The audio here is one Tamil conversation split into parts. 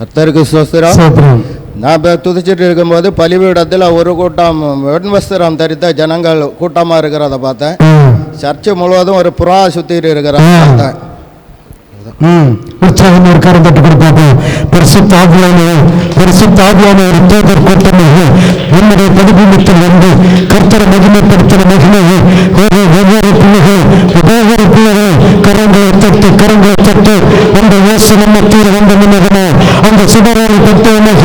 கர்த்தருக்கு சுஸ்திரம் நான் இப்போ துதிச்சிட்டு இருக்கும்போது பலிபீடத்தில் ஒரு கூட்டம் வெண்வஸ்திரம் தரித்த ஜனங்கள் கூட்டமாக இருக்கிறத பார்த்தேன். சர்ச்சு முழுவதும் ஒரு புறா சுற்றிட்டு இருக்கிறத. பார்த்தேன். ம். உற்சாகம் ஒரு கரம் தட்டு கொடுப்பாங்க பரிசுத்த ஆவியான பரிசுத்த ஆவியான ஒரு தேர்தல் கூட்டமாக என்னுடைய படுபூமத்தில் வந்து கர்த்தரை மகிமைப்படுத்தின மகிமையை. ஒரு ஒவ்வொரு பிள்ளைகள் ஒவ்வொரு பிள்ளைகள் கரங்களை தட்டு கரங்களை தட்டு அந்த யோசனை மத்தியில் வந்த முன்னகன அந்த சுடராளி பெற்றவனாக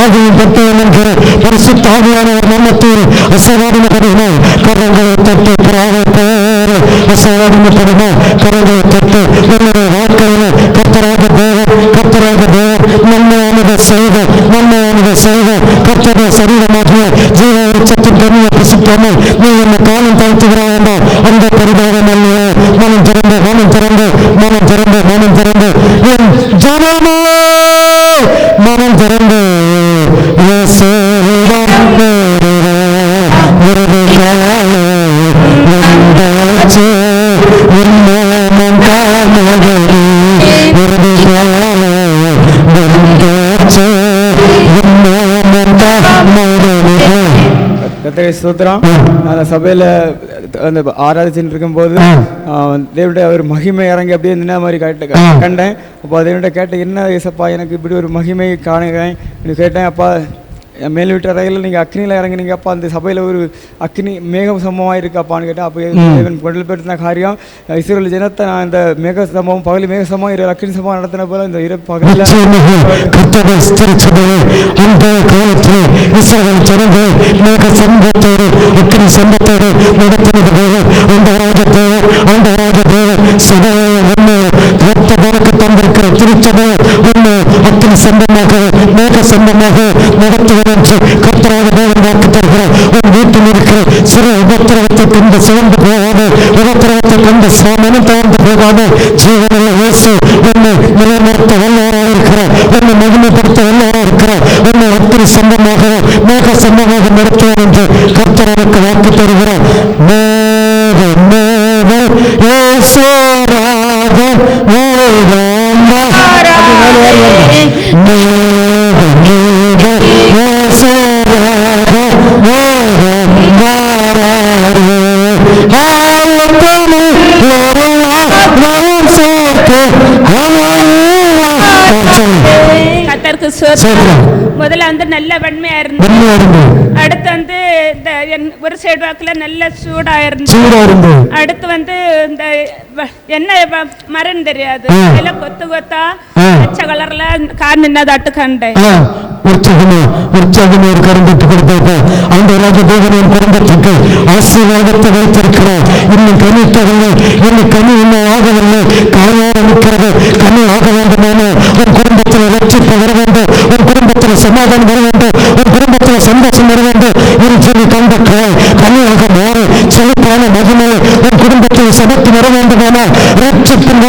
ஆகியும் பெற்றவன் என்கிற பரிசுத்த ஆவியானவர் நம்மத்தில் அசவாடினப்படுகிறோம் கரங்களை தட்டு பிராவை பேர் அசவாடினப்படுகிறோம் கரங்களை தட்டு நம்முடைய வாழ்க்கையில் கத்தராக தேவர் கத்தராக தேவர் நன்மையானதை செய்த நன்மையானதை செய்த கத்தரை சரீரமாகிய ஜீவ உச்சத்தின் கனியை புசிக்காமல் நீ என்ன காலம் தாழ்த்துகிறாய் என்றால் அந்த பரிதாபம் அல்ல மனம் திறந்து மனம் திறந்து மனம் திறந்து மனம் திறந்து. என் ஜனமே மனம் திறந்து. கத்திரை ஸ்தோத்திரம். அந்த சபையில் அந்த ஆராதிச்சுட்டு இருக்கும்போது தேவனுடைய ஒரு மகிமை இறங்கி அப்படியே நின்ன மாதிரி கேட்டு. கண்டேன். அப்போ தேவனுடைய கேட்டேன் என்ன ஏசப்பா எனக்கு இப்படி ஒரு மகிமை காணுகிறேன்? கேட்டேன். அப்பா மேல் வீட்டு அறையில் நீங்கள் அக்னியில் இறங்குனீங்க அப்பா அந்த சபையில் ஒரு அக்னி மேகம் சம்பவமாக இருக்காப்பான்னு கேட்டேன் அப்போ தேவன் கொண்டல்படுத்தின காரியம் இஸ்ரேல் ஜனத்தை நான் இந்த மேக சம்பவம் பகல் மேக சம்பவம் இரு அக்னி சம்பவம் நடத்தின போல இந்த இரு பகலில் அந்த காலத்தில் இஸ்ரவேல் ஜனங்கள் மேக சம்பத்தோடு அக்கினி சம்பத்தோடு நடத்தினது போல அந்த ராஜதேவர் அந்த ராஜதேவர் சபையை ஒன்று ரத்த பறக்க தந்திருக்கிற திருச்சபை ஒன்று அக்கினி சம்பமாக மேக சம்பமாக நடத்துவது என்று கர்த்தராக தேவன் வாக்கு தருகிறார். உன் வீட்டில் இருக்கிற சிறு உபத்திரவத்தை கொண்டு சிறந்து போகாது உபத்திரவத்தை கொண்டு சாமனும் தாழ்ந்து போகாது. ஜீவனில் இயேசு உன்னை நிலைநிறுத்த வல்லவராக இருக்கிறார். உன்னை மகிமைப்படுத்த வல்லவராக இருக்கிறார். உன்னை அத்திரி சம்பமாக மேக சம்பமாக நடத்துவார் என்று கர்த்தர் வாக்கு தருகிறார். மேக மேக இயேசுராக வேதாந்தா. முதல்ல வந்து நல்ல வெண்மையா இருந்து. அடுத்து வந்து ஒரு சைடு வாக்குல நல்ல சூடா இருந்து அடுத்து வந்து இந்த என்ன மரம் தெரியாது. எல்லாம் கொத்து கொத்தா. பச்சை கலர்ல கார் நின்னதாட்டு கண்டேன் உற்சாகமா உற்சாகமா ஒரு கருந்தட்டு கொடுத்தாக்க அந்த ராஜதேவனின் குடும்பத்துக்கு ஆசீர்வாதத்தை வைத்திருக்கிறார் இன்னும் கனி தரவில்லை இன்னும் கனி இன்னும் ஆகவில்லை காயோட நிற்கிறது கனி ஆக வேண்டுமான உன் குடும்பத்தில் ரட்சிப்பு வர வேண்டும். உன் குடும்பத்தில் சமாதானம் வர வேண்டும். உன் குடும்பத்தில் சந்தோஷம் வர வேண்டும். என்று சொல்லி கண்டிருக்கிறாய் கனியாக மாறு செழிப்பான மகிமையை உன் குடும்பத்தில் சமத்து வர வேண்டுமானால் ரட்சிப்பின்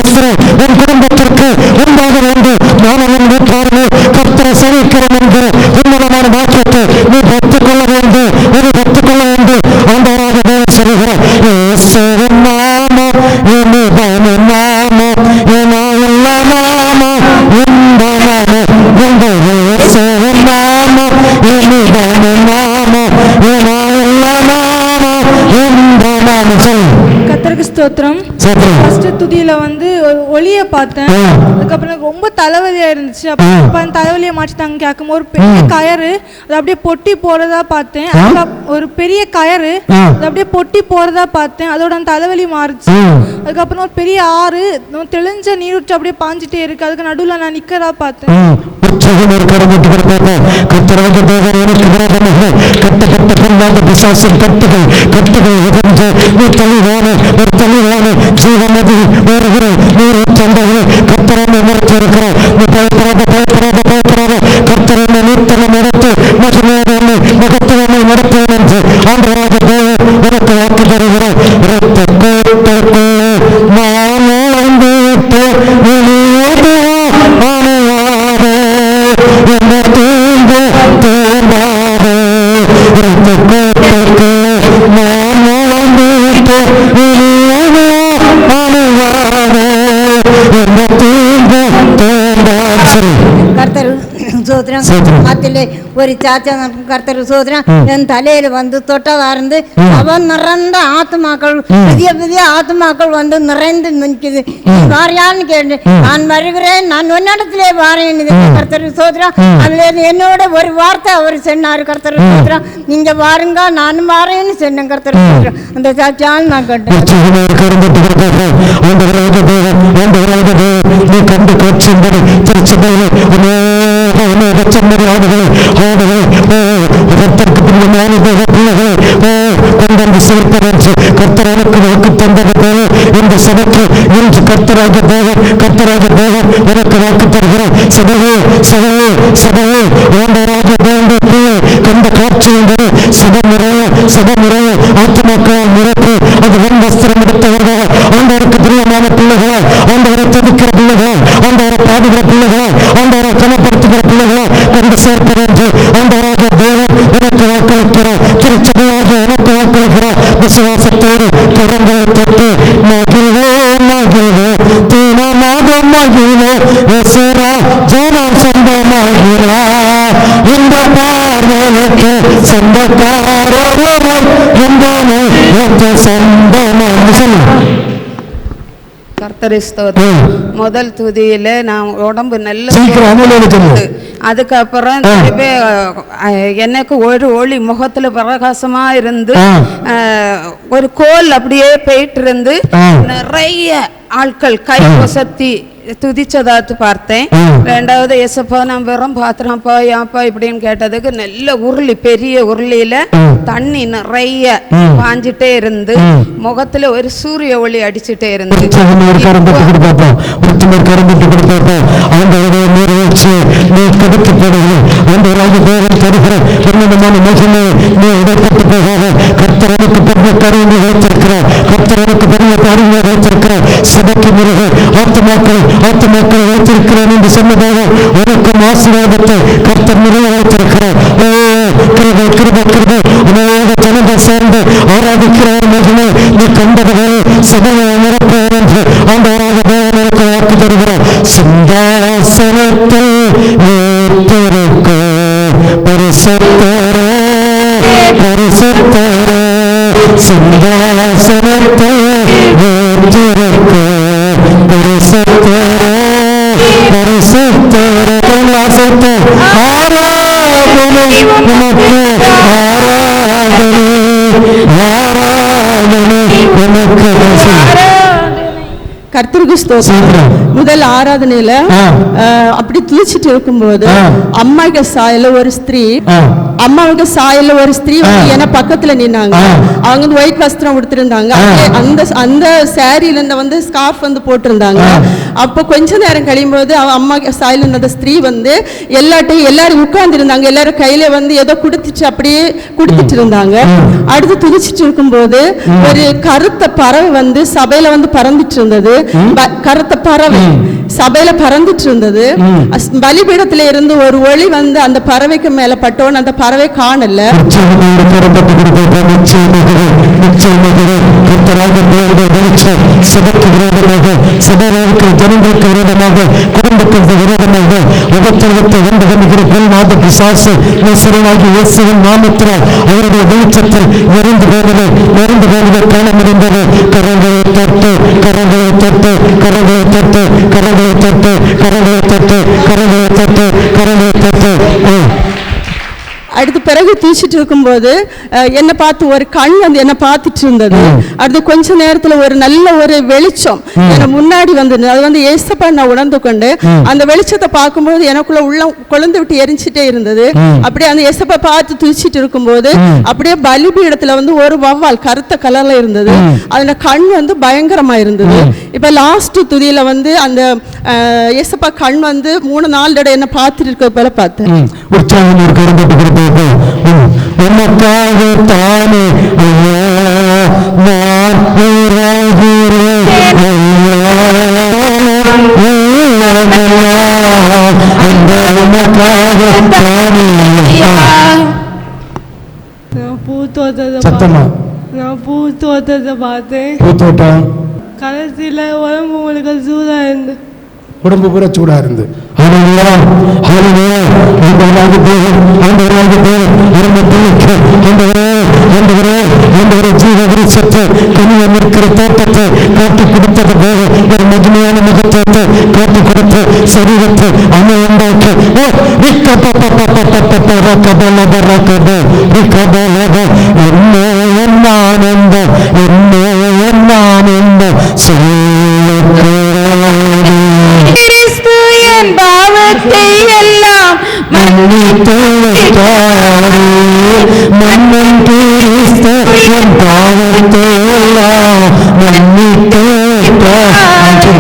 ஸ்தோத்திரம். ஃபர்ஸ்ட் துதியில வந்து ஒரு ஒளியை பார்த்தேன். அதுக்கப்புறம் ரொம்ப தலைவலியா இருந்துச்சு. அப்ப தலைவலியை மாற்றிட்டாங்க கேட்கும் ஒரு பெரிய ம். கயறு அது அப்படியே பொட்டி போறதா பார்த்தேன். ஒரு பெரிய கயறு ஆ. அது அப்படியே பொட்டி போறதா பார்த்தேன். அதோட அந்த தலைவலி மாறுச்சு. அதுக்கப்புறம் ஒரு பெரிய ஆறு தெளிஞ்ச நீரூற்று அப்படியே பாஞ்சிட்டே இருக்கு. அதுக்கு நடுவுல நான் நிக்கிறதா பார்த்தேன். உற்சாகம் ஒரு ஒரு தெளிவான ஜீவனதி സ്തോത്രം അതിലെ ഒരു ചാച്ച കർത്തർ സ്തോത്രം എൻ തലയിൽ വന്ന് തൊട്ടതാർന്ന് അവ നിറഞ്ഞ ആത്മാക്കൾ പുതിയ പുതിയ ആത്മാക്കൾ വന്ന് നിറഞ്ഞു നിൽക്കുന്നത് പറയാന്ന് കേട്ടു ഞാൻ വരുகிறேன் நான் உன்னிடத்திலே வாரேன் கர்த்தர் சோதரம் அதில் என்னோட ஒரு வார்த்தை அவர் சொன்னார் கர்த்தர் சோதரம் நீங்க வாருங்க நானும் வாரேன்னு சொன்னேன் கர்த்தர் சோதரம் அந்த சாட்சியால் நான் கேட்டேன். உற்சாகமாக கரும்பட்டு ஓ கர்த்தருக்கு பிரியமான தேவ ஓ கொண்டு சேர்ப்பது என்று கர்த்தர் எனக்கு வாக்கு தந்தது போல இந்த சபைக்கு இன்று கர்த்தராக கர்த்தராக வாக்கு சபையே சபையே சபையே ஆண்டவராக பிள்ளை கண்ட ஆத்மாக்கள் முறைக்கு அது வெண் வஸ்திரம் எடுத்தவர்கள் ஆண்டவருக்கு பிரியமான பிள்ளைகள் ஆண்டவரை துதிக்கிற பிள்ளைகள் ஆண்டவரை பாடுகிற பிள்ளைகள் ஆண்டவரை கனப்படுத்துகிற பிள்ளைகள் கொண்டு சேர்ப்பது என்று ஆண்டவராக தேவன் எனக்கு வாக்களிக்கிறார் திருச்சபையாக எனக்கு வாக்களிக்கிறார் விசுவாசத்தோடு திறங்களை தொட்டு மகிழ்வே மகிழ்வே தீனமாக மகிழ்வே ஜனம் சொந்தமாகிறார் இந்த பார்வைக்கு சொந்தக்காரர்கள் என்றானே என்ற சொந்தமாக சொல்லுங்க கர்த்தரை ஸ்தோத்திரம் முதல் துதியில நான் உடம்பு நல்ல. அதுக்கப்புறம். திருப்பி, எனக்கு ஒரு ஒளி முகத்துல பிரகாசமா இருந்து ஒரு கோல் அப்படியே போயிட்டு இருந்து. நிறைய ஆட்கள் கை ஒசத்தி துதிச்சதாத்து பார்த்தேன். ரெண்டாவது எசப்பா நான் வெறும் பாத்திரம்ப்பா ஏன்ப்பா இப்படின்னு கேட்டதுக்கு நல்ல உருளி பெரிய உருளியில. தண்ணி நிறைய. பாஞ்சிட்டே இருந்து. முகத்துல ஒரு சூரிய ஒளி அடிச்சிட்டே இருந்து கர்த்தரனுக்கு பெரிய கருவியை வைத்திருக்கிறார். கர்த்தரனுக்கு பெரிய கருவியை பத்து மக்களை வைத்திருக்கிறேன் என்று சொன்னதாக உனக்கும் ஆசீர்வாதத்தை கர்த்தர் நிறைய வைத்திருக்கிறார் ஓ கிருபை கிருபை கிருபை. அநேக ஜனங்கள் சேர்ந்து ஆராதிக்கிறார் மகனே நீ கண்டதுപോലെ சபையை நிரப்புவார் என்று ஆண்டவராக தேவன் எனக்கு வாக்கு தருகிறார். சிங்காசனத்தில் ஏற்றிருக்க பரிசுத்தரே பரிசுத்தரே. சிங்காசனத்தில் ஏற்றிருக்க பரிசுத்தரே. பரிசுத்தரே வாசத்தை ஆராதனை உனக்கு ஆராதனை ஆராதனை உனக்கு வாசனை. கர்த்தருக்கு ஸ்தோத்திரம் சீக்கிரம். முதல் ஆராதனையில அப்படி துதிச்சிட்டு இருக்கும்போது ஆ. அம்மாவுக்கு சாயல ஒரு ஸ்திரீ. அம்மாவுக்கு சாயல ஒரு ஸ்திரீ வந்து. என பக்கத்துல நின்னாங்க. அவங்க வந்து ஒயிட் வஸ்திரம் உடுத்திருந்தாங்க. அந்த அந்த சாரியில இருந்த வந்து ஸ்கார்ஃப் வந்து போட்டிருந்தாங்க. அப்போ கொஞ்ச நேரம் கழியும் போது அவ அம்மா சாயல இருந்த அந்த ஸ்திரீ வந்து எல்லாட்டையும் எல்லாரும் உட்கார்ந்து இருந்தாங்க எல்லாரும் கையில வந்து ஏதோ குடுத்துச்சு அப்படியே குடுத்துட்டு இருந்தாங்க அடுத்து துதிச்சிட்டு இருக்கும்போது ஒரு கருத்த பறவை வந்து சபையில வந்து பறந்துட்டு இருந்தது கருத்த பறவை சபையில பறந்துட்டு இருந்தது பலிபீடத்துல இருந்து ஒரு ஒளி வந்து அந்த பறவைக்கு மேல பட்டோன்னு அந்த பறவை காணல. உற்சாகத்தோடு சபைக்கு விரோதமாக சபைக்கு ஜனங்களுக்கு விரோதமாக குடும்பத்திற்கு விரோதமாக உபத்திரவத்தை வந்து பொருளாத பிசாசு நசுரனாகி இயேசுவின் நாமத்தினால் அவருடைய வெளிச்சத்தில் எரிந்து போனது எரிந்து போனதை காண முடிந்தது கரங்களை தொட்டு கரங்களை தொட்டு கரங்களை தொட்டு கரங்களை தொட்டு கரங்களை தொட்டு கரங்களை தொட்டு கரங்களை தொட்டு. அடுத்து பிறகு தூச்சிட்டு இருக்கும்போது என்னை பார்த்து ஒரு கண் வந்து என்ன பார்த்துட்டு இருந்தது. அடுத்து கொஞ்ச நேரத்துல ஒரு நல்ல ஒரு வெளிச்சம் எனக்கு முன்னாடி வந்தது. அது வந்து ஏசப்பா நான் உணர்ந்து கொண்டு அந்த வெளிச்சத்தை பார்க்கும்போது எனக்குள்ள உள்ள குழந்தை விட்டு எரிஞ்சிட்டே இருந்தது. அப்படியே அந்த ஏசப்பா பார்த்து துதிச்சிட்டு இருக்கும்போது அப்படியே பலிபீடத்துல வந்து ஒரு வவ்வால் கருத்த கலர்ல இருந்தது. அதுல கண் வந்து பயங்கரமா இருந்தது. இப்ப லாஸ்ட் துதியில வந்து அந்த ஏசப்பா கண் வந்து மூணு நாலு தடவை என்ன பார்த்துட்டு இருக்க போல பார்த்தேன். கொடுப்போம் உனக்காக தானே ஐயா நான் ஐயா, அந்த உனக்காக தானே. நான் பூ தோட்டத்தை சத்தமா நான் பூ பார்த்தேன் பூத்தோட்டம் கடைசியில் உடம்பு உங்களுக்கு சூடாக இருந்து உடம்பு பூரா சூடா இருந்து ஆனால் ஹalleluya. ஹalleluya ஆண்டவராக தேவன் ஆண்டவராக தேவன் இருந்த பிள்ளைக்கு ஆண்டவரே ஆண்டவரே ஆண்டவரே ஜீவ விருட்சத்தை கனியம் இருக்கிற தோட்டத்தை காட்டி கொடுத்தது போல ஒரு மகிமையான முகத்தோட்டை காட்டி கொடுத்த சரீரத்தை அணு உண்டாக்கி ஓ ரிக்க பப்ப பப்ப பப்ப பப்ப ரக்கபல ரக்கப ரிக்கபல என்ன என்ன ஆனந்தம் என்ன என்ன ஆனந்தம் சொல்லுகிறேன் கிறிஸ்து என் பாவத்தை எல்லாம் மன்னித்து வைத்தாரே மன்னன் கிறிஸ்து என் பாவத்தை எல்லாம் மன்னித்து வைத்தாரே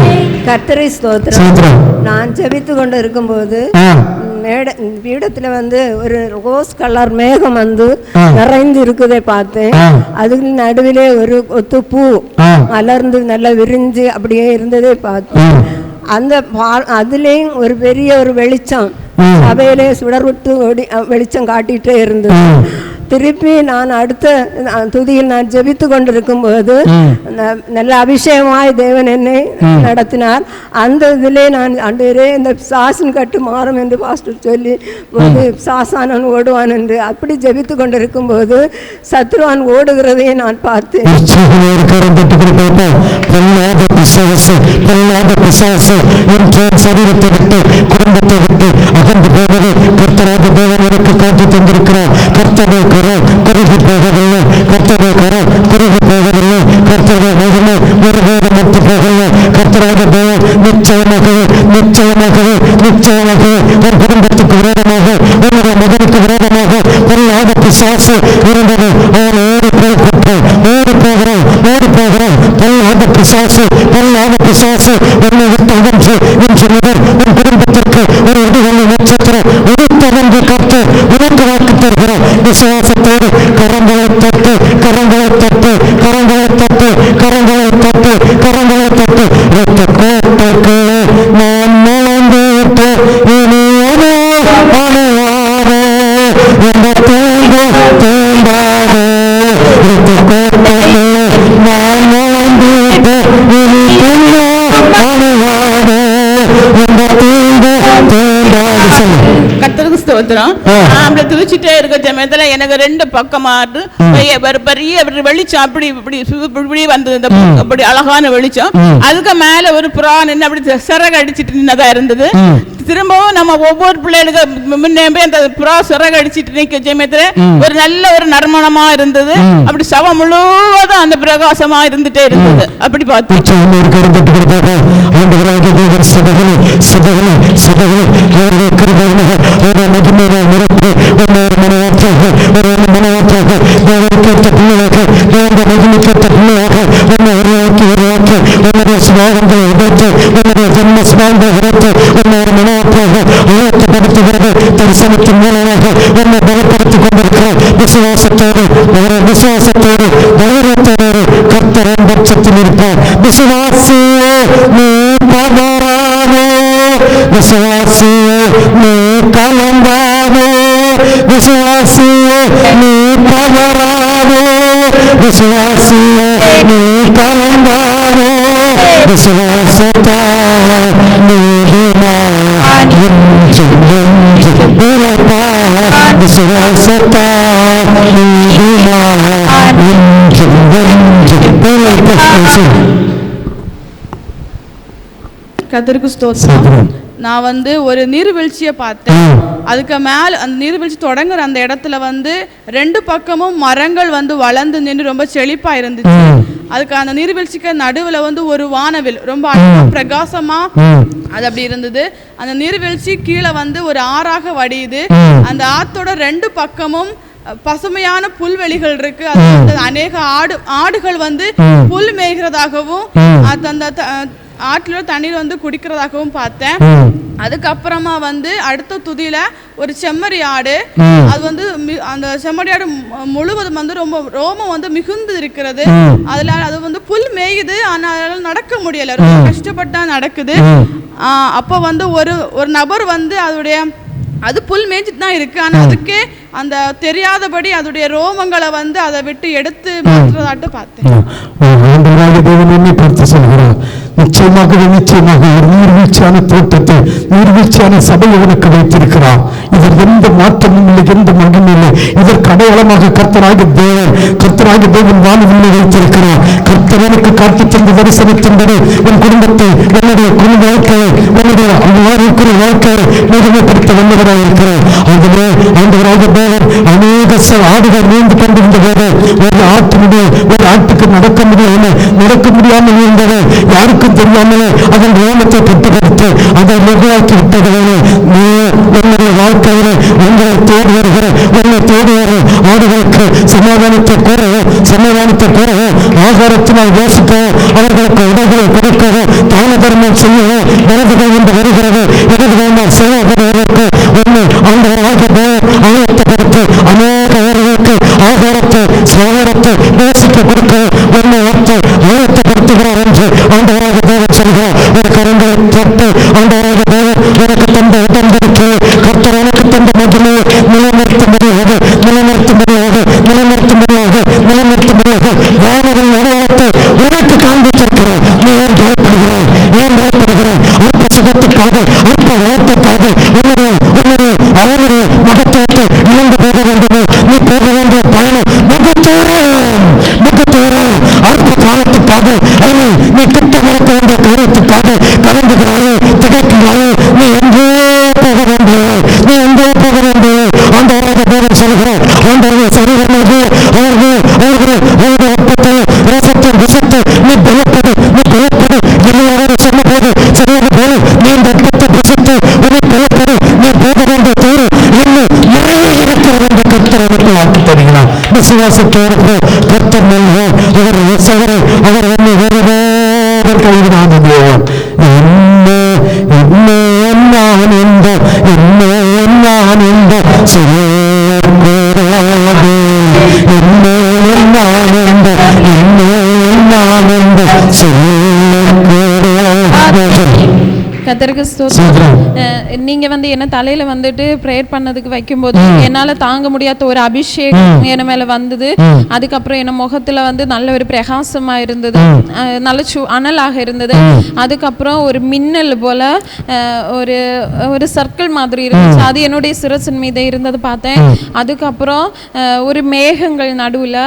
கர்த்தரை ஸ்தோத்திரம் நான் ஜெபித்து கொண்டு இருக்கும்போது மேட பீடத்துல வந்து ஒரு ரோஸ் கலர் மேகம் வந்து. நிறைந்து இருக்குதை பார்த்தேன். அதுக்கு நடுவிலே ஒரு கொத்து பூ. மலர்ந்து நல்லா விரிஞ்சு அப்படியே இருந்ததை பார்த்தேன். அந்த பா- அதுலயும் ஒரு பெரிய ஒரு வெளிச்சம். சபையிலே சுடர் விட்டு ஓடி அ, வெளிச்சம் காட்டிட்டே இருந்தது. திருப்பி நான் அடுத்த துதியில் நான் ஜெபித்து கொண்டிருக்கும்போது ம். ந- நல்ல அபிஷேகமாய் தேவன் என்னை நடத்தினார். அந்த இதிலே நான் அண்டரே இந்த சாசன் கட்டு மாறும் என்று பாஸ்டர் சொல்லி போது சாசானன் ஓடுவான் என்று அப்படி ஜெபித்து கொண்டிருக்கும்போது சத்ருவான் ஓடுகிறதை நான் பார்த்தேன். பிசாசு பொல்லாத பிசாசு என் சரீரத்தை விட்டு குடும்பத்தை விட்டு அகன்று போவது கர்த்தராக தேவன் எனக்கு காட்டி தந்திருக்கிறார் கர்த்தரை கரம் குறுகி போகவில்லை கர்த்தரை கரம் குறுகி போகவில்லை கர்த்தரை மகிமை ஒருபோது மட்டு போகவில்லை கர்த்தராக தேவன் நிச்சயமாகவே நிச்சயமாகவே நிச்சயமாகவே ஒரு குடும்பத்துக்கு விரோதமாக உன்னுடைய மகனுக்கு விரோதமாக பொல்லாத பிசாசு இருந்தது அவன் ஓடி போய்விட்டான் ஓடி போகிறோம் ஓடி போகிறோம் பொல்லாத பிசாசு பொல்லாத பிசாசு என்னை விட்டு அகன்று என் முதல் என் குடும்பத்திற்கு ஒரு இடுகளை நட்சத்திரம் உடுத்தவென்று கற்று உனக்கு வாக்கு தருகிறோம் விசுவாசத்தோடு கரங்களை தட்டு கரங்களை தட்டு கரங்களை தட்டு கரங்களை தட்டு கத்தருக்கு ஸ்தோத்திரம் ஆ. நான் அப்படி துதிச்சுட்டே இருக்க சமயத்துல எனக்கு ரெண்டு பக்கமாட்டு பெரிய பெரிய- பெரிய ஒரு வெளிச்சம் அப்படி இப்படி இப்படி வந்தது இந்த அப்படி அழகான வெளிச்சம். அதுக்கு மேல ஒரு புறா நின்று அப்படி சிறகு அடிச்சிட்டு நின்னதா இருந்தது. திரும்பவும் நம்ம ஒவ்வொரு பிள்ளைகளுக்கு முன்னே போய் அந்த புறா சிறகு அடிச்சிட்டு நிக்க சமயத்துல ஒரு நல்ல ஒரு நறுமணமா இருந்தது. அப்படி சவம் முழுவதும் அந்த பிரகாசமா இருந்துட்டே இருந்தது. அப்படி பார்த்து உன்னுடைய சுபாவங்களை உடைத்து உன்னுடைய ஜென்ம சுபாவங்களை உடைத்து ஒன்னொரு மனவாற்றாக உயர்த்தப்படுத்துகிறது தரிசனத்தின் மூலமாக உன்னை பலப்படுத்திக் கொண்டிருக்கிறார் விசுவாசத்தோடு ஒரு விசுவாசத்தோடு தைரியத்தோடு கர்த்தரன் பட்சத்தில் இருப்பார் விசுவாசியே நீ பதறாதே விசுவாசியே நீ கலங்காதே விசுவாசியே நீ பதறாதே விசுவாசியே நீ கலங்காதே விசுவாசத்தால் நீதிமான் என்றும் என்றும் கத்தருக்கு ஸ்தோத்திரம். சோதரம் நான் வந்து ஒரு நீர்வீழ்ச்சியை பார்த்தேன். அதுக்கு மேல அந்த நீர்வீழ்ச்சி தொடங்குற அந்த இடத்துல வந்து ரெண்டு பக்கமும் மரங்கள் வந்து வளர்ந்து நின்று ரொம்ப செழிப்பா இருந்துச்சு. அதுக்கு அந்த நீர்வீழ்ச்சிக்கு நடுவுல வந்து ஒரு வானவில் ரொம்ப அழகா பிரகாசமா அது அப்படி இருந்தது. அந்த நீர்வீழ்ச்சி கீழே வந்து ஒரு ஆறாக வடியுது. அந்த ஆத்தோட ரெண்டு பக்கமும் பசுமையான புல்வெளிகள் இருக்கு. அது அநேக ஆடு ஆடுகள் வந்து புல் மேய்கிறதாகவும் அது அந்த ஆற்றுல தண்ணீர் வந்து குடிக்கிறதாகவும் பார்த்தேன். அதுக்கப்புறமா வந்து அடுத்த துதியில ஒரு செம்மறி ஆடு. அது வந்து அந்த செம்மறி ஆடு முழுவதும் வந்து ரொம்ப ரோமம் வந்து மிகுந்து இருக்கிறது. அதுல அது வந்து புல் மேயுது ஆனா அதனால நடக்க முடியல. ரொம்ப கஷ்டப்பட்டா நடக்குது. அப்போ வந்து ஒரு ஒரு நபர் வந்து அதோடைய அது புல் மேய்ச்சிட்டு தான் இருக்கு. ஆனா அதுக்கே அந்த தெரியாதபடி அதோடைய ரோமங்களை வந்து அதை விட்டு எடுத்து மாற்றுறதாட்டு பார்த்தேன். ஆண்டவராக நிச்சயமாகவே நிச்சயமாக ஒரு நீர்வீழ்ச்சியான தோட்டத்தை நீர்வீழ்ச்சியான சபையை உனக்கு வைத்திருக்கிறார். இதில் எந்த மாற்றமும் இல்லை எந்த மகிமும் இல்லை. இதற்கு அடையாளமாக கர்த்தராக தேவன் கர்த்தராக தேவன் வானவில்லை வைத்திருக்கிறார். கர்த்தரனுக்கு காத்து தந்த தரிசனத்தின்படி உன் குடும்பத்தை உன்னுடைய குழு வாழ்க்கையை உன்னுடைய ஆரோக்கிய வாழ்க்கையை மகிமைப்படுத்த வந்தவராக இருக்கிறார் ஆகவே ஆண்டவராக தேவன் அநேக ச- ஆடுகள் நீந்து கொண்டிருந்த போது ஒரு ஆட்டினுடைய ஒரு ஆட்டுக்கு நடக்க முடியாமல் நடக்க முடியாமல் இருந்தது. யாருக்கும் தெரியாமல் அதன் நியமத்தை கட்டுப்படுத்தி அதை நிர்வாகி விட்டதுனால நீ உன்னுடைய வாழ்க்கையில் உங்களை தேடி வருகிற உங்களை தேடி வர ஆடுகளுக்கு சமாதானத்தை கூறவும் சமாதானத்தை கூறவும் ஆகாரத்தினால் யோசிக்கவும் அவர்களுக்கு உடைகளை கொடுக்கவும் தான தர்மம் செய்யவும் விரதுகள் என்று வருகிறது விரதுகள் செய்யப்படுவதற்கு உன்னை ஆண்டவராக ஆயத்தப்படுத்தி அநேக ஆகாரத்தை சாகரத்தை நேசிக்க கொடுக்க உன்னை வைத்து ஆயத்தப்படுத்துகிறார் என்று ஆண்டவராக தேவன் சொல்கிறார் ஒரு கரங்களை தொட்டு ஆண்டவராக தேவன் உனக்கு தந்த உடன்படிக்கை கர்த்தர் உனக்கு தந்த மகிமை நிலைநிறுத்தும்படியாக நிலைநிறுத்தும்படியாக நிலைநிறுத்தும்படியாக நிலைநிறுத்தும்படியாக வானவில் அடையாளத்தை உனக்கு காண்பித்திருக்கிறார் நீ ஏன் பயப்படுகிறாய் ஏன் பயப்படுகிறாய் அற்ப சுகத்துக்காக அற்ப வளத்துக்காக உன்னுடைய உன்னுடைய அவனுடைய மகத்துவத்தை இழந்து போக வேண்டுமோ நீ போக வேண்டிய பயணம் முகத்தோறும் முகத்தோறும் அற்ப காலத்துக்காக அல்லது நீ கிட்ட நடக்க வேண்டிய காரியத்துக்காக கலந்துகிறாயே திகைக்கிறாயே நீ எங்கோ போக வேண்டிய நீ எங்கோ போக வேண்டிய அந்த தேவன் சொல்கிறார் ஆண்டவரே சரீரமாக அவர்கள் அவர்கள் அவருடைய அப்பத்தை ரசத்தை விஷத்தை நீ பலப்படு நீ பலப்படு எல்லாரும் சொன்னபோது சொன்னது போல நீ இந்த அப்பத்தை விஷத்தை உன்னை பலப்படு நீ போக வேண்டிய தேவை இன்னும் நிறைய இருக்கிறது என்று கர்த்தர் எனக்கு வாக்கு தருகிறார். விசுவாசத்தோடு கர்த்தர் நல்ல அவர் சகரை அவர் என்னை கைவிடாத தேவன். என்ன என்ன நான் என்ன நான் கத்தருக்கு. ஸ்தோத்திரம். நீங்க வந்து என்ன தலையில வந்துட்டு ப்ரேயர் பண்ணதுக்கு வைக்கும்போது என்னால தாங்க முடியாத ஒரு அபிஷேகம் என் மேல வந்தது. அதுக்கப்புறம் என் முகத்துல வந்து நல்ல ஒரு பிரகாசமா இருந்தது. நல்ல சு அனலாக இருந்தது. அதுக்கப்புறம் ஒரு மின்னல் போல ஒரு ஒரு சர்க்கிள் மாதிரி இருந்துச்சு. அது என்னுடைய சிரசின் மீது இருந்தது பார்த்தேன். அதுக்கப்புறம் ஒரு மேகங்கள் நடுவுல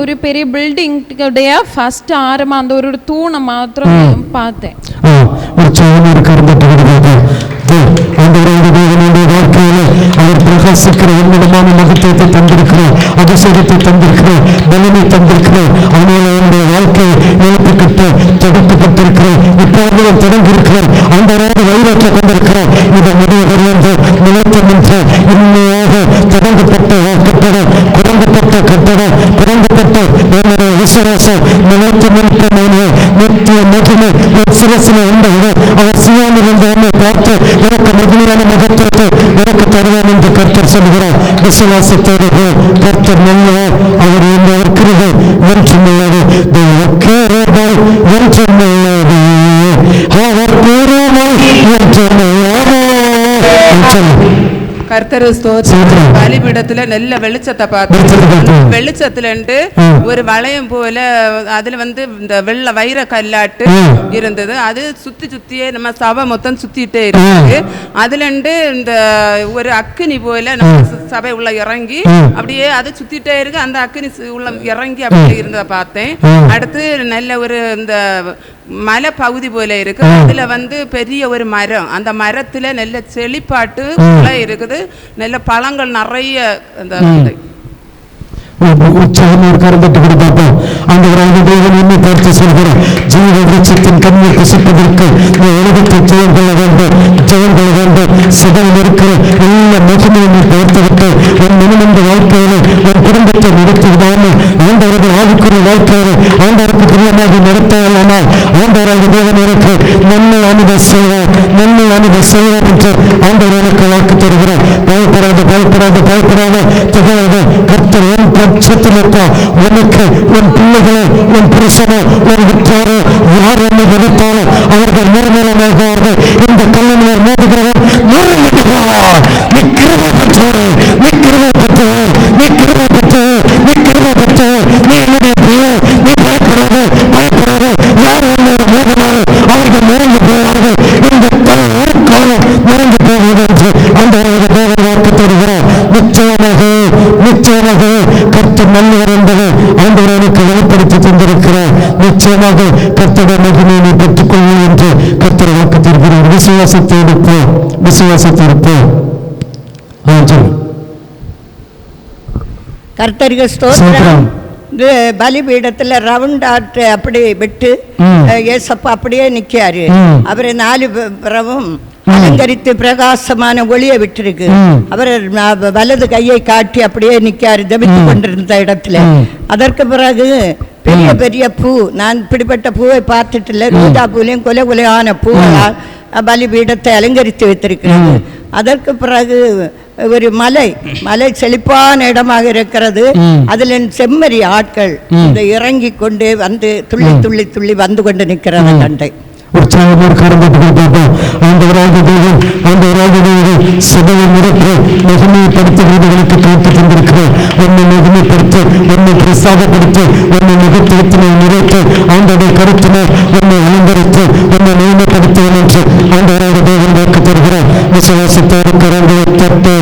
ஒரு பெரிய பில்டிங்குடைய ஃபர்ஸ்ட் ஆரமா அந்த ஒரு தூணை மாத்திரம் பார்த்தேன். ஆ, வாழ்க்கையில அவர் பிரகாசிக்கிற உன்னதமான மகத்துவத்தை தந்திருக்கிறார் அபிஷேகத்தை தந்திருக்கிறார் பலனை தந்திருக்கிறார் ஆனால் அவனுடைய வாழ்க்கை எழுப்புக்கிட்டு தொடக்கப்பட்டிருக்கிறார் இப்பொழுது தொடங்கி இருக்கிறார் ஆண்டவராக கொண்டிருக்கிறார் இதை முடிவு என்று நின்ற உண்மையாக தொடங்கப்பட்ட கட்டடம் குறைந்தப்பட்ட கட்டடம் குறைந்தப்பட்ட என்னுடைய விசுவாசம் நிலைத்து நிற்பமான நித்திய மகிமை என் சிரசில் இருந்தது அவர் சியானில் இருந்த என்னை பார்த்து எனக்கு மகிமையான முகத்திற்கு எனக்கு தருவான் என்று கர்த்தர் சொல்கிறார். விசுவாசத்தோடு கர்த்தர் நல்லவர் அவர் இந்த இருக்கிறது என்றுள்ளது தேவ கிருபை என்றுள்ளது அவர் பெருமை என்றுள்ளது கர்த்தர் ஸ்தோத்திரம். பலிபீடத்துல நல்ல வெளிச்சத்தை வெளிச்சத்தை பார்த்தோம் பார்த்தோம். வெளிச்சத்துல இருந்து ம். ஒரு வளையம் போல அதுல வந்து இந்த வெள்ள வைர கல்லாட்டு. இருந்தது அது சுத்தி சுத்தியே நம்ம சபை மொத்தம் சுத்திட்டே இருக்கு அதுல இருந்து இந்த ஒரு அக்கினி போல நம்ம சபை உள்ள இறங்கி. அப்படியே அது சுத்திட்டே இருக்கு அந்த அக்கினி உள்ள இறங்கி அப்படியே இருந்தத பார்த்தேன். அடுத்து நல்ல ஒரு இந்த மலை பகுதி போல இருக்கு. அதுல வந்து பெரிய ஒரு மரம். அந்த மரத்துல நல்ல செழிப்பாட்டு இருக்குது. நல்ல பழங்கள் நிறைய அந்த இது. உற்சாகமா இருக்காரு தட்டுக்கிட்டு பார்ப்போம். ஆண்டவராக தேவன் என்னை பார்த்து சொல்கிறார். ஜீவ விருட்சத்தின் கண்ணியை புசிப்பதற்கு நீ உலகத்தை ஜெயம் கொள்ள வேண்டும். ஜெயம் கொள்ள வேண்டும். சபையில் இருக்கிற எல்லா மகிமையை நீ பார்த்துவிட்டு உன் மனமந்த வாழ்க்கையில உன் குடும்பத்தை நடத்தி விடாமல் ஆண்டவரது ஆவிக்குரிய வாழ்க்கையை ஆண்டவருக்கு பிரியமாக நடத்தாமல் ஆண்டவராக தேவன் எனக்கு நன்மை அனுபவ செய்வார் நன்மை அனுபவ செய்வார் என்று ஆண்டவர் எனக்கு வாக்கு தருகிறார். பயப்படாத பயப்படாத பயப்படாத. திகழாத கர்த்தர் உன் பட்சத்தில் இருப்பார் உனக்கு உன் பிள்ளைகளோ உன் புருஷனோ உன் விற்றாரோ யார் என்னை நினைத்தாலும் அவர்கள் நிர்மலமாகிறார்கள் இந்த கல்லணையை மோதுகிறவர் நிர்மலமாகிறார் நீ கிருபை பெற்றவர் நீ கிருபை பெற்றவர் மறந்து போகிறது என்று ஆண்டவராக தேவன் வாக்கு தருகிறார் நிச்சயமாக நிச்சயமாக கர்த்த நல்லவர் என்பதை ஆண்டவர் எனக்கு வெளிப்படுத்தி தந்திருக்கிறார் நிச்சயமாக கர்த்தட என்று கர்த்தர் வாக்கு தருகிறார் விசுவாசத்தை இருப்போம் விசுவாசத்தை இருப்போம் கர்த்தருக்கு ஸ்தோத்திரம். பலிபீடத்துல ரவுண்ட் ஆட்டு அப்படி விட்டு ஏசப்பா அப்படியே நிக்காரு. அவர் நாலு பு- புறமும் அலங்கரித்து பிரகாசமான ஒளியை விட்டிருக்கு. அவர் வலது கையை காட்டி அப்படியே நிக்காரு ஜபித்து கொண்டிருந்த இடத்துல. அதற்கு பிறகு பெரிய பெரிய பூ நான் இப்படிப்பட்ட பூவை பார்த்துட்டு இல்லை ரோஜா பூலையும் கொலை கொலையான பூவெல்லாம் பலிபீடத்தை அலங்கரித்து வைத்திருக்கிறது. அதற்கு பிறகு ஒரு மலை மலை செழிப்பான இடமாக இருக்கிறது. அதில் செம்மறி ஆட்கள். இந்த இறங்கி கொண்டு வந்து துள்ளி துள்ளி துள்ளி வந்து கொண்டு நிற்கிறத கண்டேன் உற்சாகமாக கருந்துட்டு பார்ப்போம் ஆண்டவராக தேவன் ஆண்டவராக தேவன் சபையை நிரப்ப மகிமைப்படுத்துகிறவர்களுக்கு காத்து தந்திருக்கிறார் உன்னை மகிமைப்படுத்த உன்னை பிரசாதப்படுத்த உன்னை மிகத்திலே நிறைத்து ஆண்டோடைய கருத்தினை உன்னை அலங்கரித்து உன்னை மேம்படுத்துவேன் என்று ஆண்டவராக தேவன் வாக்கு தருகிறார் விசுவாசத்தோடு கரங்களை தட்டு